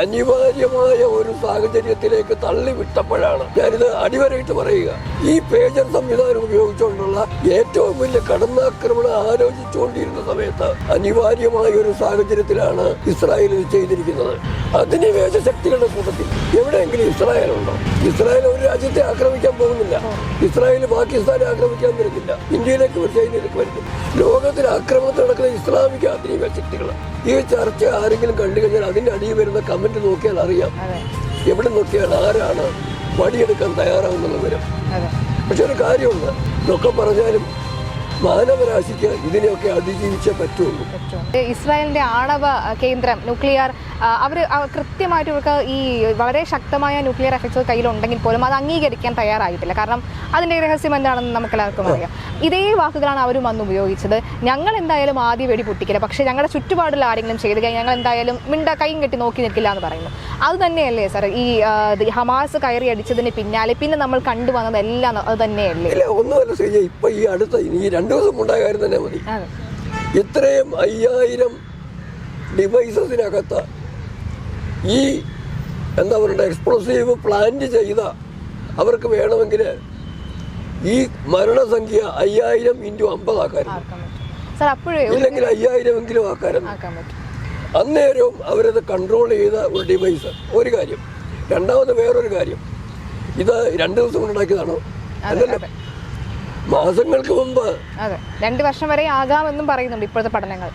അനിവാര്യമായ ഒരു സാഹചര്യത്തിലേക്ക് തള്ളിവിട്ടപ്പോഴാണ് ഞാനിത് അടിവരയിട്ട് പറയുക. ഈ പേജർ സംവിധാനം ഉപയോഗിച്ചുകൊണ്ടുള്ള ഏറ്റവും വലിയ കടന്നാക്രമണം ആലോചിച്ചുകൊണ്ടിരുന്ന സമയത്ത് അനിവാര്യമായ ഒരു സാഹചര്യത്തിലാണ് ഇസ്രായേൽ ഇത് ചെയ്തിരിക്കുന്നത്. അധിനിവേശ ശക്തികളുടെ കൂട്ടത്തിൽ എവിടെയെങ്കിലും ഇസ്രായേൽ ഉണ്ടോ? ഇസ്രായേൽ ഒരു രാജ്യത്തെ ആക്രമിക്കാൻ പോകുന്നില്ല. ഇസ്രായേൽ പാകിസ്ഥാനെ ആക്രമിക്കാൻ വരുന്നില്ല. ഇന്ത്യയിലേക്ക് ചൈനയിലേക്ക് വരുന്നില്ല ലോകത്തിൽ ആക്രമണത്തിൽ നടക്കുന്ന ഇസ്ലാമിക അധിനിവേശ ശക്തികൾ ഈ ചർച്ച ആരെങ്കിലും കണ്ടു കഴിഞ്ഞാൽ അതിന്റെ അടിയിൽ വരുന്ന കമന്റ് നോക്കിയാൽ അറിയാം. എവിടെ നോക്കിയാൽ ആരാണ് വടിയെടുക്കാൻ തയ്യാറാവുന്നത് വരും. പക്ഷെ ഒരു കാര്യമുണ്ട്. ഇതൊക്കെ പറഞ്ഞാലും മാനവരാശിക്ക് ഇതിനെയൊക്കെ അതിജീവിച്ചേ പറ്റുള്ളൂ. ഇസ്രായേലിന്റെ ആണവ കേന്ദ്രം ന്യൂക്ലിയർ അവർ കൃത്യമായിട്ട് ഇവർക്ക് ഈ വളരെ ശക്തമായ ന്യൂക്ലിയർ എഫക്ട്സ് കയ്യിലുണ്ടെങ്കിൽ പോലും അത് അംഗീകരിക്കാൻ തയ്യാറായിട്ടില്ല. കാരണം അതിന്റെ രഹസ്യം എന്താണെന്ന് നമുക്ക് എല്ലാവർക്കും അറിയാം. ഇതേ വാക്കുകളാണ് അവരും വന്ന് ഉപയോഗിച്ചത്. ഞങ്ങൾ എന്തായാലും ആദ്യം വെടി പൊട്ടിക്കില്ല. പക്ഷേ ഞങ്ങളുടെ ചുറ്റുപാടുള്ള ആരെങ്കിലും ചെയ്ത് കഴിഞ്ഞാൽ ഞങ്ങൾ എന്തായാലും മിണ്ട കൈയും കെട്ടി നോക്കി നിൽക്കില്ല എന്ന് പറയുന്നു. അത് തന്നെയല്ലേ സാർ? ഈ ഹമാസ് കയറി അടിച്ചതിന് പിന്നാലെ പിന്നെ നമ്മൾ കണ്ടുവന്നത് എല്ലാം അത് തന്നെയല്ലേ? ഒന്നുമല്ല ഇപ്പൊ ഈ അടുത്ത ഈ രണ്ടു ദിവസം ഉണ്ടായ കാര്യം തന്നെ മതി. ഇത്രയും അയ്യായിരം ഡിവൈസസിനകത്ത് ഈ എന്താ പറയുക എക്സ്പ്ലോസീവ് പ്ലാന്റ് ചെയ്ത അവർക്ക് വേണമെങ്കിൽ ഈ മരണസംഖ്യ അയ്യായിരം ഇന്റു അമ്പതാക്കാരുന്നു ഇല്ലെങ്കിൽ അയ്യായിരം എങ്കിലും ആക്കാരുന്നു അന്നേരവും അവരത് കൺട്രോൾ ചെയ്ത ഒരു ഡിവൈസ് ഒരു കാര്യം. രണ്ടാമത് വേറൊരു കാര്യം. ഇത് രണ്ട് ദിവസം കൊണ്ടുണ്ടാക്കിയതാണോ അതല്ല മാസങ്ങൾക്ക് മുമ്പ് രണ്ട് വർഷം വരെ ആകാമെന്നും പറയുന്നുണ്ട് ഇപ്പോഴത്തെ പഠനങ്ങൾ.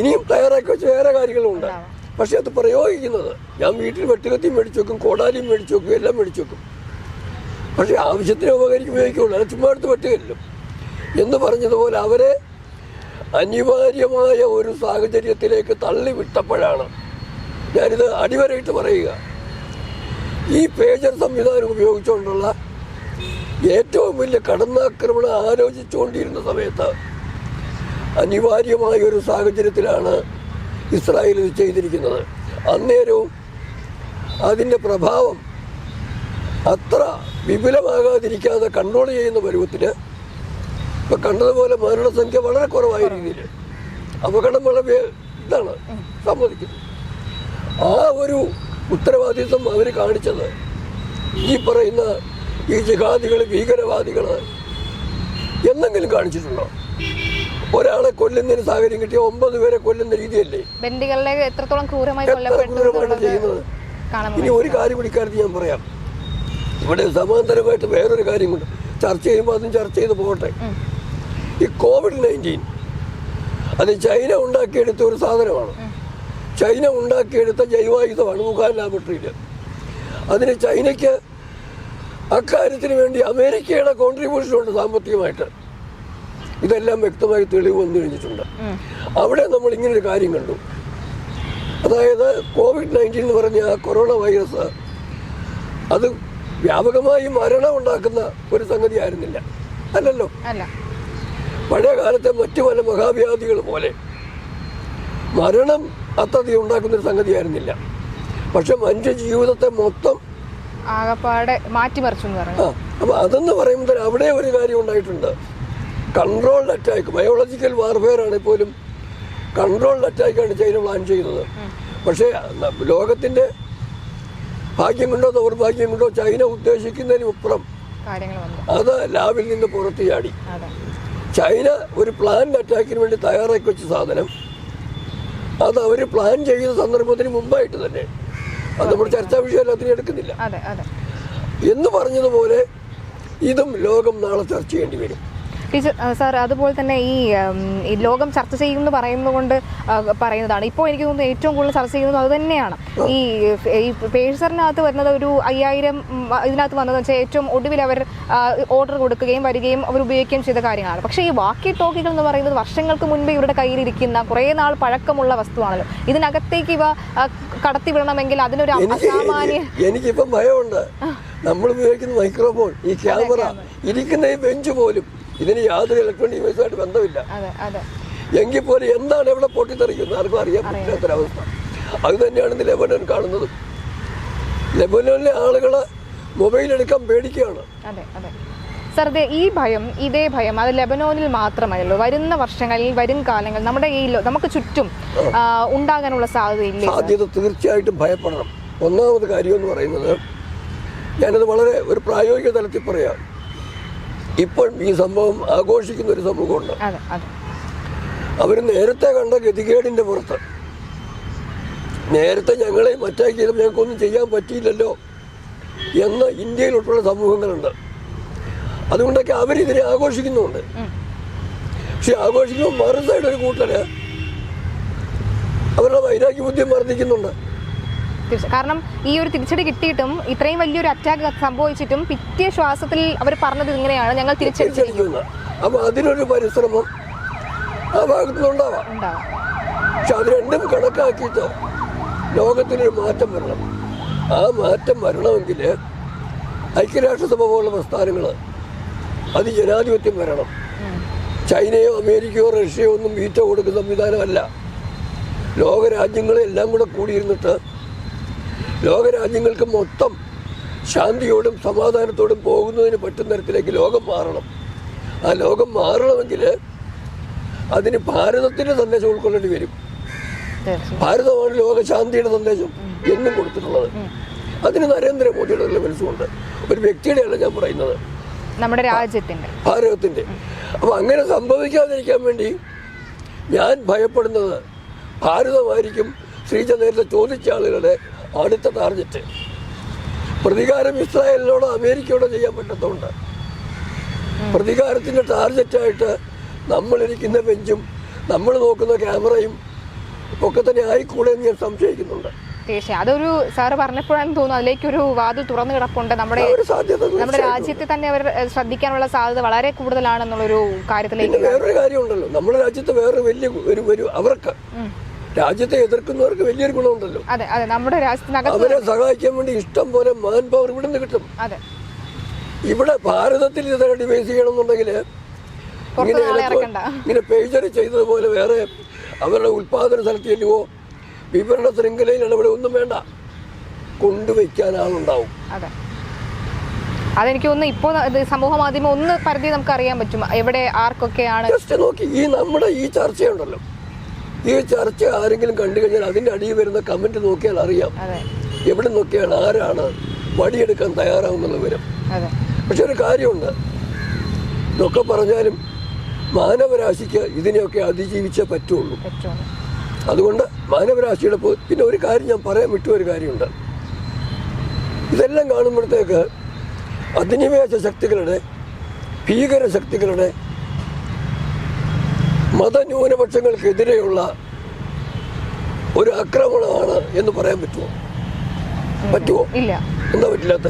ഇനിയും തയ്യാറാക്കി വെച്ച് വേറെ കാര്യങ്ങളുണ്ട്. ഉണ്ടാവാം. പക്ഷെ അത് പ്രയോഗിക്കുന്നത്. ഞാൻ വീട്ടിൽ വെട്ടുകത്തി മേടിച്ചു വെക്കും കോടാലിയും മേടിച്ചു വെക്കും എല്ലാം മേടിച്ചു വെക്കും പക്ഷെ ആവശ്യത്തിന് ഉപകരിച്ച് ഉപയോഗിക്കുള്ളൂ. അത് ചുമ്മാ എടുത്ത് വെട്ടുകയല്ലോ. എന്ന് പറഞ്ഞതുപോലെ അവരെ അനിവാര്യമായ ഒരു സാഹചര്യത്തിലേക്ക് തള്ളിവിട്ടപ്പോഴാണ് ഞാനിത് അടിവരയിട്ട് പറയുക. ഈ പേജർ സംവിധാനം ഉപയോഗിച്ചുകൊണ്ടുള്ള ഏറ്റവും വലിയ കടന്നാക്രമണം ആലോചിച്ചുകൊണ്ടിരുന്ന സമയത്ത് അനിവാര്യമായ ഒരു സാഹചര്യത്തിലാണ് ഇസ്രായേൽ ഇത് ചെയ്തിരിക്കുന്നത്. അന്നേരവും അതിന്റെ പ്രഭാവം അത്ര വിപുലമാകാതിരിക്കാതെ കൺട്രോൾ ചെയ്യുന്ന പരുവത്തിൽ ഇപ്പം കണ്ടതുപോലെ മരണസംഖ്യ വളരെ കുറവായ രീതിയിൽ അപകടം വളരെ ഇതാണ് സമ്മതിക്കുന്നത്. ആ ഒരു ഉത്തരവാദിത്വം അവർ കാണിച്ചത്. ഈ പറയുന്ന ഈ ജിഹാദികൾ ഭീകരവാദികൾ എന്തെങ്കിലും കാണിച്ചിട്ടുണ്ടോ? ഒരാളെ കൊല്ലുന്നതിന് സാഹചര്യം കിട്ടിയ ഒമ്പത് പേരെ കൊല്ലുന്ന രീതിയല്ലേ? എത്രത്തോളം ക്രൂരമായി ചെയ്യുന്നത്? ഇനി ഒരു കാര്യം കൂടി ഇക്കാര്യത്തിൽ ഞാൻ പറയാം. ഇവിടെ സമാന്തരമായിട്ട് വേറൊരു കാര്യം കൊണ്ട് ചർച്ച ചെയ്യുമ്പോൾ അതും ചർച്ച ചെയ്ത് പോകട്ടെ. ഈ കോവിഡ് നയന്റീൻ അത് ചൈന ഉണ്ടാക്കിയെടുത്ത ഒരു സാധനമാണ്. ചൈന ഉണ്ടാക്കിയെടുത്ത ജൈവായുധമാണ് വുഹാൻ ലാബറട്ടറിയിൽ അതിന് ചൈനയ്ക്ക് അക്കാര്യത്തിന് വേണ്ടി അമേരിക്കയുടെ കോൺട്രിബ്യൂഷൻ ഉണ്ട് സാമ്പത്തികമായിട്ട്. ഇതെല്ലാം വ്യക്തമായി തെളിവ് വന്നു കഴിഞ്ഞിട്ടുണ്ട്. അവിടെ നമ്മൾ ഇങ്ങനൊരു കാര്യം കണ്ടു. അതായത് കോവിഡ് നയന്റീൻ എന്ന് പറഞ്ഞ ആ കൊറോണ വൈറസ് അത് വ്യാപകമായി മരണം ഉണ്ടാക്കുന്ന ഒരു സംഗതി ആയിരുന്നില്ല. അല്ലല്ലോ? അല്ല. പഴയ കാലത്തെ മറ്റു പല മഹാവ്യാധികൾ പോലെ മരണം അത്തധികം ഉണ്ടാക്കുന്ന ഒരു സംഗതിയായിരുന്നില്ല പക്ഷെ മനുഷ്യ ജീവിതത്തെ മൊത്തം ആകപ്പാടെ മാറ്റിമറിച്ചു അപ്പോൾ അതെന്ന് പറയുമ്പോൾ അവിടെ ഒരു കാര്യം ഉണ്ടായിട്ടുണ്ട്. Controlled attack. ബയോളജിക്കൽ വാർഫെയർ ആണെങ്കിൽ പോലും കൺട്രോൾഡ് അറ്റാക്കാണ് ചൈന പ്ലാൻ ചെയ്യുന്നത്. പക്ഷേ ലോകത്തിന്റെ ഭാഗ്യം കൊണ്ടോ ദൗർഭാഗ്യം കൊണ്ടോ ചൈന ഉദ്ദേശിക്കുന്നതിനുപ്പുറം അത് ലാബിൽ നിന്ന് പുറത്ത് ചാടി. ചൈന ഒരു പ്ലാൻഡ് അറ്റാക്കിന് വേണ്ടി തയ്യാറാക്കി വെച്ച സാധനം. അത് അവർ പ്ലാൻ ചെയ്യുന്ന സന്ദർഭത്തിന് മുമ്പായിട്ട് തന്നെ. അത് നമ്മൾ ചർച്ചാ വിഷയം അതിന് എടുക്കുന്നില്ല. എന്ന് പറഞ്ഞതുപോലെ ഇതും ലോകം നാളെ ചർച്ച ചെയ്യേണ്ടി വരും. ടീച്ചർ സാർ അതുപോലെ തന്നെ ഈ ലോകം ചർച്ച ചെയ്യുമെന്ന് പറയുന്നതുകൊണ്ട് പറയുന്നതാണ്. ഇപ്പോൾ എനിക്ക് തോന്നുന്നു ഏറ്റവും കൂടുതൽ ചർച്ച ചെയ്യുന്നത് അത് തന്നെയാണ്. ഈ ഈ പേഴ്സറിനകത്ത് വരുന്നത് ഒരു അയ്യായിരം ഇതിനകത്ത് വന്നതെന്ന് വെച്ചാൽ ഏറ്റവും ഒടുവിൽ അവർ ഓർഡർ കൊടുക്കുകയും വരികയും അവർ ഉപയോഗിക്കുകയും ചെയ്ത കാര്യങ്ങളാണ്. പക്ഷേ ഈ വാക്കി ടോക്കികൾ എന്ന് പറയുന്നത് വർഷങ്ങൾക്ക് മുൻപ് ഇവരുടെ കയ്യിലിരിക്കുന്ന കുറേ നാൾ പഴക്കമുള്ള വസ്തുവാണല്ലോ. ഇതിനകത്തേക്ക് ഇവ കടത്തിവിടണമെങ്കിൽ അതിനൊരു അസാമാന്യ എനിക്കിപ്പം ഭയമുണ്ട്. നമ്മൾ ഉപയോഗിക്കുന്ന മൈക്രോഫോൺ ഈ ക്യാമറ. ഇരിക്കുന്ന ഈ ബെഞ്ച് പോലും ഇതിന് യാതൊരു ഇലക്ട്രോണിക് ഡിവൈസുമായിട്ട് ബന്ധമില്ല. എങ്കിൽ പോലും എന്താണ് എവിടെ പൊട്ടിത്തെറിക്കുന്നത്? ആർക്കും അറിയാൻ പറ്റാത്തൊരവസ്ഥ. അത് തന്നെയാണ് ഇന്ന് ലെബനൻ കാണുന്നത്. ലെബനനിലെ ആളുകൾ മൊബൈൽ എടുക്കാൻ പേടിക്കുകയാണ്. സർ ഈ ഭയം ഇതേ ഭയം അത് ലെബനോനിൽ മാത്രമല്ലല്ലോ. വരുന്ന വർഷങ്ങളിൽ വരും കാലങ്ങൾ നമ്മുടെ ഈ നമുക്ക് ചുറ്റും ഉണ്ടാകാനുള്ള സാധ്യതയില്ല? സാധ്യത തീർച്ചയായിട്ടും ഭയപ്പെടണം. ഒന്നാമത് കാര്യം എന്ന് പറയുന്നത് ഞാനത് വളരെ ഒരു പ്രായോഗിക തലത്തിൽ പറയാം. ഇപ്പോൾ ഈ സംഭവം ആഘോഷിക്കുന്ന ഒരു സമൂഹമുണ്ട്. അവർ നേരത്തെ കണ്ട ഗതികേടിന്റെ പുറത്ത്. നേരത്തെ ഞങ്ങളെ മറ്റാക്കി ഞങ്ങൾക്കൊന്നും ചെയ്യാൻ പറ്റിയില്ലല്ലോ എന്ന് ഇന്ത്യയിൽ ഉൾപ്പെടെ സമൂഹങ്ങളുണ്ട്. അതുകൊണ്ടൊക്കെ അവരിതിനെ ആഘോഷിക്കുന്നുണ്ട്. പക്ഷെ ആഘോഷിക്കുമ്പോൾ മറു സൈഡ് ഒരു കൂട്ടര് അവരുടെ വൈരാഗ്യ ബുദ്ധി വർദ്ധിക്കുന്നുണ്ട് കാരണം ഈ ഒരു തിരിച്ചടി കിട്ടിയിട്ടും ഇത്രയും വലിയൊരു അറ്റാക്ക് സംഭവിച്ചിട്ടും പിറ്റേ ശ്വാസത്തിൽ അവർ പറഞ്ഞത് ഇങ്ങനെയാണ് ഞങ്ങൾ അപ്പൊ അതിനൊരു പരിശ്രമം ആ ഭാഗത്തുനിന്നുണ്ടാവാം ഉണ്ടാവാം. പക്ഷെ അത് രണ്ടും കണക്കാക്കിയിട്ട് ലോകത്തിനൊരു മാറ്റം വരണം. ആ മാറ്റം വരണമെങ്കിൽ ഐക്യരാഷ്ട്രസഭ പോലുള്ള പ്രസ്ഥാനങ്ങൾ അത് ജനാധിപത്യം വരണം. ചൈനയോ അമേരിക്കയോ റഷ്യയോ ഒന്നും വീറ്റോ കൊടുക്കുന്ന സംവിധാനമല്ല. ലോകരാജ്യങ്ങളെല്ലാം കൂടെ കൂടിയിരുന്നിട്ട് ലോകരാജ്യങ്ങൾക്ക് മൊത്തം ശാന്തിയോടും സമാധാനത്തോടും പോകുന്നതിന് പറ്റുന്ന തരത്തിലേക്ക് ലോകം മാറണം. ആ ലോകം മാറണമെങ്കിൽ അതിന് ഭാരതത്തിന്റെ സന്ദേശം ഉൾക്കൊള്ളേണ്ടി വരും. ഭാരതമാണ് ലോക ശാന്തിയുടെ സന്ദേശം എന്നും കൊടുത്തിട്ടുള്ളത്. അതിന് നരേന്ദ്രമോദിയുടെ നല്ല മനസ്സുണ്ട് ഒരു വ്യക്തിയുടെയല്ല ഞാൻ പറയുന്നത്. നമ്മുടെ രാജ്യത്തിന്റെ. ഭാരതത്തിന്റെ. അപ്പം അങ്ങനെ സംഭവിക്കാതിരിക്കാൻ വേണ്ടി ഞാൻ ഭയപ്പെടുന്നത് ഭാരതമായിരിക്കും. ശ്രീജ നേരത്തെ ചോദിച്ച ആളുകളുടെ അടുത്ത ടാർഗറ്റ് പ്രതികാരം ഇസ്രായേലിനോടോ അമേരിക്കയോടോ ചെയ്യാൻ പറ്റത്തുണ്ട് പ്രതികാരത്തിന്റെ ടാർഗറ്റായിട്ട് നമ്മളിരിക്കുന്ന ബെഞ്ചും നമ്മൾ നോക്കുന്ന ക്യാമറയും ഒക്കെ തന്നെ ആയിക്കൂടെ എന്ന് ഞാൻ സംശയിക്കുന്നുണ്ട്. തീർച്ചയായും. അതൊരു സാറ് പറഞ്ഞപ്പോഴാണ് തോന്നുന്നു അതിലേക്ക് ഒരു വാതിൽ തുറന്നു കിടപ്പുണ്ട്. നമ്മുടെ നമ്മുടെ രാജ്യത്തെ തന്നെ അവർ ശ്രദ്ധിക്കാനുള്ള സാധ്യത വളരെ കൂടുതലാണെന്നുള്ളൊരു കാര്യത്തിലേക്ക് വേറൊരു കാര്യമുണ്ടല്ലോ. നമ്മുടെ രാജ്യത്ത് വേറെ വലിയ ഒരു ഒരു അവർക്ക്. രാജ്യത്തെ എതിർക്കുന്നവർക്ക് വലിയൊരു ഗുണമുണ്ടല്ലോ. അതെ അതെ നമ്മുടെ അവരെ സഹായിക്കാൻ വേണ്ടി ഇഷ്ടം പോലെ മാൻ പവർ ഇവിടെ നിന്ന് കിട്ടും. അതെ. ഇവിടെ ഭാരതത്തിൽ ഇതൊക്കെ ഡിവൈസ് ചെയ്യണമെന്നുണ്ടെങ്കിൽ ഇങ്ങനെ. ഇങ്ങനെ പേജർ ചെയ്തതുപോലെ വേറെ അവരുടെ ഉൽപാദന സ്ഥലത്ത് ചെല്ലുവോ? വിവരണ ശൃംഖലയിൽ ഇടപെടെ ഒന്നും വേണ്ട. കൊണ്ടുവയ്ക്കാൻ ആളുണ്ടാവും. അതെ. അതെനിക്ക് ഒന്ന് ഇപ്പോ സമൂഹ മാധ്യമം ഒന്ന് പരിധി നമുക്ക് അറിയാൻ പറ്റും. എവിടെ ആർക്കൊക്കെയാണ് ജസ്റ്റ് നോക്കി. ഈ നമ്മുടെ ഈ ചർച്ചയുണ്ടല്ലോ. ഈ ചർച്ച ആരെങ്കിലും കണ്ടു കഴിഞ്ഞാൽ അതിന്റെ അടിയിൽ വരുന്ന കമന്റ് നോക്കിയാൽ അറിയാം. എവിടെ നോക്കിയാൽ ആരാണ് വടിയെടുക്കാൻ തയ്യാറാവുന്നത് വരും. പക്ഷെ ഒരു കാര്യമുണ്ട്. ഇതൊക്കെ പറഞ്ഞാലും മാനവരാശിക്ക് ഇതിനെയൊക്കെ അതിജീവിച്ചേ പറ്റുള്ളൂ. പറ്റുള്ളൂ. അതുകൊണ്ട് മാനവരാശിയുടെ പിന്നെ ഒരു കാര്യം ഞാൻ പറയാൻ വിട്ട ഒരു കാര്യമുണ്ട്. ഇതെല്ലാം കാണുമ്പോഴത്തേക്ക് അധിനിവേശ ശക്തികളുടെ ഭീകര ശക്തികളുടെ മതന്യൂനപക്ഷങ്ങൾക്കെതിരെയുള്ള ഒരു ആക്രമണമാണ് എന്ന് പറയാൻ പറ്റുമോ? പറ്റുമോ? എന്താ പറ്റില്ലാത്ത?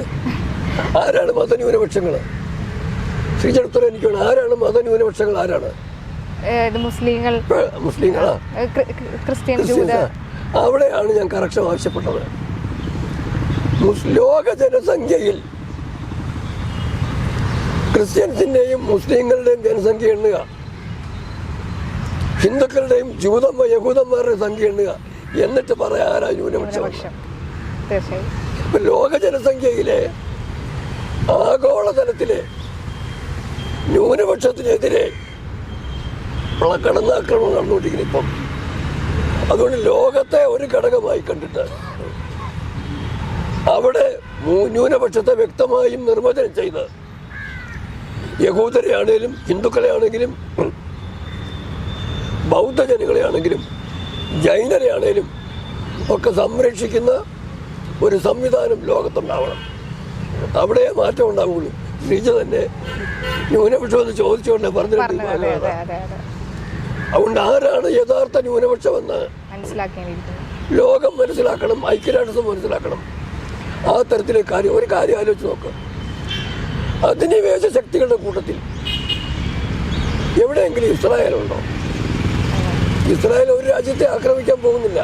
ആരാണ് മതന്യൂനപക്ഷങ്ങൾ ശ്രീചരിത്രം എനിക്ക് വേണം ആരാണ് മതന്യൂനപക്ഷങ്ങൾ ആരാണ്? മുസ്ലിങ്ങൾ? മുസ്ലിങ്ങളാ? ക്രിസ്ത്യൻ? അവിടെയാണ് ഞാൻ കറക്ഷൻ ആവശ്യപ്പെട്ടത്. ലോക ജനസംഖ്യയിൽ ക്രിസ്ത്യൻസിന്റെയും മുസ്ലിങ്ങളുടെയും ജനസംഖ്യ എണ്ണുക. ഹിന്ദുക്കളുടെയും ജൂതമ്മ യഹൂദന്മാരുടെ സംഖ്യ എണ്ണുക. എന്നിട്ട് പറയാൻ ആരാ ന്യൂനപക്ഷം. ലോക ജനസംഖ്യയിലെ ആഗോളതലത്തിലെ ന്യൂനപക്ഷത്തിനെതിരെ ഉള്ള കടന്നാക്രമണം നടന്നുകൊണ്ടിരിക്കുന്നത് ഇപ്പം. അതുകൊണ്ട് ലോകത്തെ ഒരു ഘടകമായി കണ്ടിട്ട് അവിടെ ന്യൂനപക്ഷത്തെ വ്യക്തമായും നിർവചനം ചെയ്ത് യഹൂദരെ ആണെങ്കിലും ഹിന്ദുക്കളെ ആണെങ്കിലും ബൗദ്ധജനങ്ങളെ ആണെങ്കിലും ജൈനരെ ആണെങ്കിലും ഒക്കെ സംരക്ഷിക്കുന്ന ഒരു സംവിധാനം ലോകത്തുണ്ടാവണം. അവിടെ മാറ്റം ഉണ്ടാവുള്ളൂ. ശ്രീജ തന്നെ ന്യൂനപക്ഷം എന്ന് ചോദിച്ചുകൊണ്ട് പറഞ്ഞിട്ടുണ്ട് അതെ അതെ അതുകൊണ്ട് ആരാണ് യഥാർത്ഥ ന്യൂനപക്ഷമെന്ന് ലോകം മനസ്സിലാക്കണം ഐക്യരാഷ്ട്രം മനസ്സിലാക്കണം. ആ തരത്തിലെ കാര്യം ഒരു കാര്യം ആലോചിച്ച് നോക്ക്. അധിനിവേശ ശക്തികളുടെ കൂട്ടത്തിൽ എവിടെയെങ്കിലും ഇസ്രായേൽ ഉണ്ടോ ഇസ്രായേൽ ഒരു രാജ്യത്തെ ആക്രമിക്കാൻ പോകുന്നില്ല.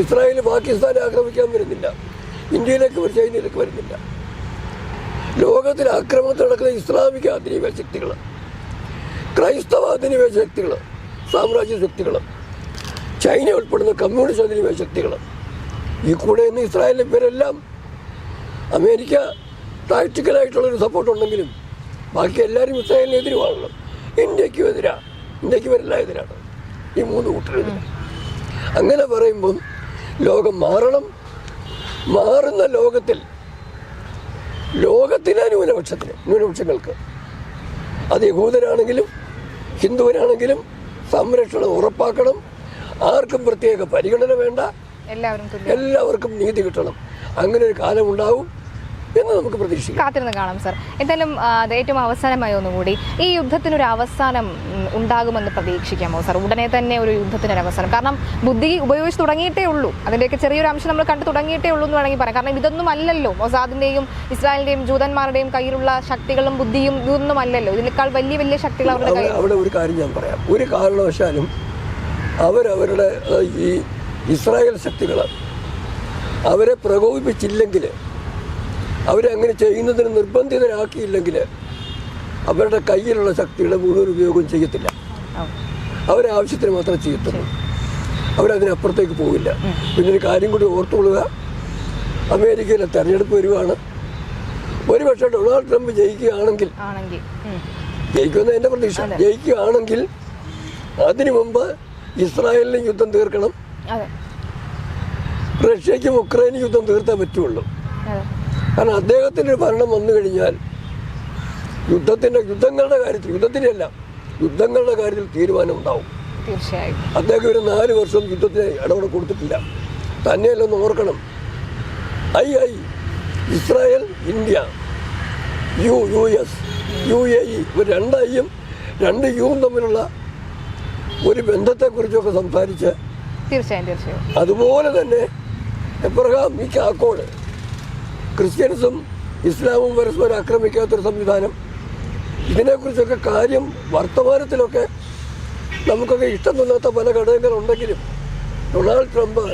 ഇസ്രായേൽ പാകിസ്ഥാനെ ആക്രമിക്കാൻ വരുന്നില്ല. ഇന്ത്യയിലേക്ക് ചൈനയിലേക്ക് വരുന്നില്ല. ലോകത്തിൽ ആക്രമണത്തിൽ നടക്കുന്ന ഇസ്ലാമിക അധിനിവേശ ശക്തികൾ ക്രൈസ്തവ അധിനിവേശ ശക്തികൾ സാമ്രാജ്യ ശക്തികൾ ചൈന ഉൾപ്പെടുന്ന കമ്മ്യൂണിസ്റ്റ് അധിനിവേശ ശക്തികൾ ഈ കൂടെ ഇന്ന് ഇസ്രായേലിന്റെ പേരെല്ലാം അമേരിക്ക ടാക്ടിക്കലായിട്ടുള്ളൊരു സപ്പോർട്ട് ഉണ്ടെങ്കിലും ബാക്കി എല്ലാവരും ഇസ്രായേലിനെതിരുമാണല്ലോ ഇന്ത്യക്കും എതിരാ. ഇന്ത്യയ്ക്ക് ഇവരെല്ലാം എതിരാണ്. ഈ മൂന്ന് കൂട്ടരെതിരെ അങ്ങനെ പറയുമ്പം ലോകം മാറണം. മാറുന്ന ലോകത്തിൽ ലോകത്തിന് ന്യൂനപക്ഷത്തിന് ന്യൂനപക്ഷങ്ങൾക്ക്. അത് യഹൂദരാണെങ്കിലും ഹിന്ദുവരാണെങ്കിലും സംരക്ഷണം ഉറപ്പാക്കണം. ആർക്കും പ്രത്യേക പരിഗണന വേണ്ട. എല്ലാവർക്കും നീതി കിട്ടണം. അങ്ങനെ ഒരു കാലം ഉണ്ടാവും എന്ന് നമുക്ക് പ്രതീക്ഷിക്കാം. കാത്തിരുന്ന് കാണാം സർ എന്തായാലും അത് ഏറ്റവും അവസാനമായി ഒന്നുകൂടി ഈ യുദ്ധത്തിനൊരു അവസാനം ഉണ്ടാകുമെന്ന് പ്രതീക്ഷിക്കാമോ സർ ഉടനെ തന്നെ ഒരു യുദ്ധത്തിനൊരു അവസാനം. കാരണം ബുദ്ധി ഉപയോഗിച്ച് തുടങ്ങിയിട്ടേ ഉള്ളൂ. അതിന്റെയൊക്കെ ചെറിയൊരു അംശം നമ്മൾ കണ്ടു തുടങ്ങിയിട്ടേ ഉള്ളൂ എന്ന് വേണമെങ്കിൽ പറയാം. കാരണം ഇതൊന്നും അല്ലല്ലോ. മൊസാദിന്റെയും ഇസ്രായേലിന്റെയും ജൂതന്മാരുടെയും കയ്യിലുള്ള ശക്തികളും ബുദ്ധിയും ഇതൊന്നും അല്ലല്ലോ. ഇതിനേക്കാൾ വലിയ വലിയ ശക്തികൾ അവരുടെ കയ്യിൽ അവിടെ ഒരു കാര്യം ഞാൻ പറയാം. ഒരു കാരണവശാലും അവരവരുടെ ഈ ഇസ്രായേൽ ശക്തികൾ അവരെ പ്രകോപിപ്പിച്ചില്ലെങ്കിൽ അവരെ അങ്ങനെ ചെയ്യുന്നതിന് നിർബന്ധിതരാക്കിയില്ലെങ്കിൽ അവരുടെ കയ്യിലുള്ള ശക്തിയുടെ മുഴുവൻ ഉപയോഗം ചെയ്യത്തില്ല. അവരാവശ്യത്തിന് മാത്രം ചെയ്യത്തുള്ളൂ. അവരതിനപ്പുറത്തേക്ക് പോവില്ല. പിന്നെ ഒരു കാര്യം കൂടി ഓർത്തുകൊള്ളുക. അമേരിക്കയിലെ തെരഞ്ഞെടുപ്പ് വരുവാണ്. ഒരുപക്ഷെ ഡൊണാൾഡ് ട്രംപ് ജയിക്കുകയാണെങ്കിൽ. ജയിക്കുമെന്ന് എന്റെ പ്രതീക്ഷ. ജയിക്കുകയാണെങ്കിൽ അതിനു മുമ്പ് ഇസ്രായേലിന് യുദ്ധം തീർക്കണം. അതെ. റഷ്യയ്ക്കും ഉക്രൈനും യുദ്ധം തീർത്തേ പറ്റുള്ളൂ. കാരണം അദ്ദേഹത്തിന്റെ ഭരണം വന്നു കഴിഞ്ഞാൽ യുദ്ധത്തിന്റെ യുദ്ധങ്ങളുടെ കാര്യത്തിൽ യുദ്ധത്തിനല്ല യുദ്ധങ്ങളുടെ കാര്യത്തിൽ തീരുമാനം ഉണ്ടാവും തീർച്ചയായും. അദ്ദേഹം ഒരു നാല് വർഷം യുദ്ധത്തിന് ഇടപെടൽ കൊടുത്തിട്ടില്ല. തന്നെയല്ല ഒന്ന് ഓർക്കണം. I I Israel India U U S U A E ഇവർ രണ്ട് ഐയും രണ്ട് യുവും തമ്മിലുള്ള ഒരു ബന്ധത്തെക്കുറിച്ചൊക്കെ സംസാരിച്ച് തീർച്ചയായും തീർച്ചയായും. അതുപോലെ തന്നെ എബ്രഹാം ഈ കാക്കോട് ക്രിസ്ത്യൻസും ഇസ്ലാമും പരസ്പരം ആക്രമിക്കാത്തൊരു സംവിധാനം. ഇതിനെക്കുറിച്ചൊക്കെ കാര്യം വർത്തമാനത്തിലൊക്കെ നമുക്കൊക്കെ ഇഷ്ടം തോന്നാത്ത പല ഘടകങ്ങളുണ്ടെങ്കിലും ഡൊണാൾഡ് ട്രംപ്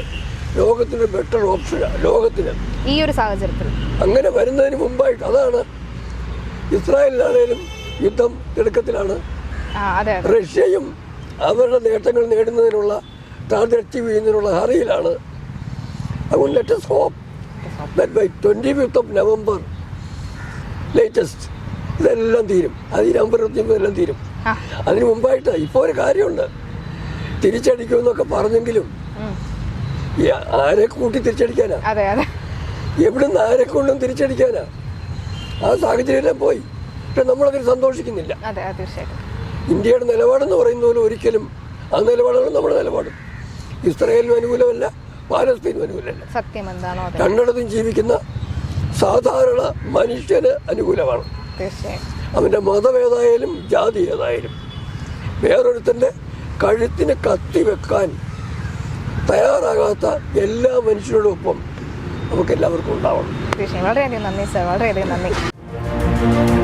ലോകത്തിന് ബെറ്റർ ഓപ്ഷനാണ് ലോകത്തിന്. ഈ ഒരു സാഹചര്യത്തിൽ. അങ്ങനെ വരുന്നതിന് മുമ്പായിട്ട് അതാണ് ഇസ്രായേലിലാണേലും യുദ്ധം തിടുക്കത്തിലാണ്. റഷ്യയും അവരുടെ നേട്ടങ്ങൾ നേടുന്നതിനുള്ള ടാർഗറ്റ് അച്ചീവ് ചെയ്യുന്നതിനുള്ള ഹറിയിലാണ്. അതുകൊണ്ട് let's hope that by twenty fifth of November latest ഇതെല്ലാം തീരും. അത് ഈ നവംബർ ഇരുപത്തി എല്ലാം തീരും. അതിന് മുമ്പായിട്ട്. ഇപ്പോൾ ഒരു കാര്യമുണ്ട്. തിരിച്ചടിക്കുമെന്നൊക്കെ പറഞ്ഞെങ്കിലും. ആരെ കൂട്ടി തിരിച്ചടിക്കാനാ? എവിടുന്ന് ആരെ കൊണ്ടും തിരിച്ചടിക്കാനാ? ആ സാഹചര്യം പോയി. പക്ഷെ നമ്മളതിന് സന്തോഷിക്കുന്നില്ല. ഇന്ത്യയുടെ നിലപാടെന്ന് പറയുന്ന പോലെ ഒരിക്കലും ആ നിലപാടാണ് നമ്മുടെ നിലപാട്. ഇസ്രായേലിനും അനുകൂലമല്ല. പാലസ്തീനും അനുകൂലമല്ല സത്യം എന്താണോ രണ്ടിടത്തും ജീവിക്കുന്ന സാധാരണ മനുഷ്യന് അനുകൂലമാണ്. അവന്റെ മതം ഏതായാലും ജാതി ഏതായാലും. വേറൊരുത്തന്റെ കഴുത്തിന് കത്തി വെക്കാൻ തയ്യാറാകാത്ത എല്ലാ മനുഷ്യരോടൊപ്പം നമുക്കെല്ലാവർക്കും ഉണ്ടാവണം. തീർച്ചയായും. വളരെയധികം നന്ദി സർ. വളരെയധികം നന്ദി.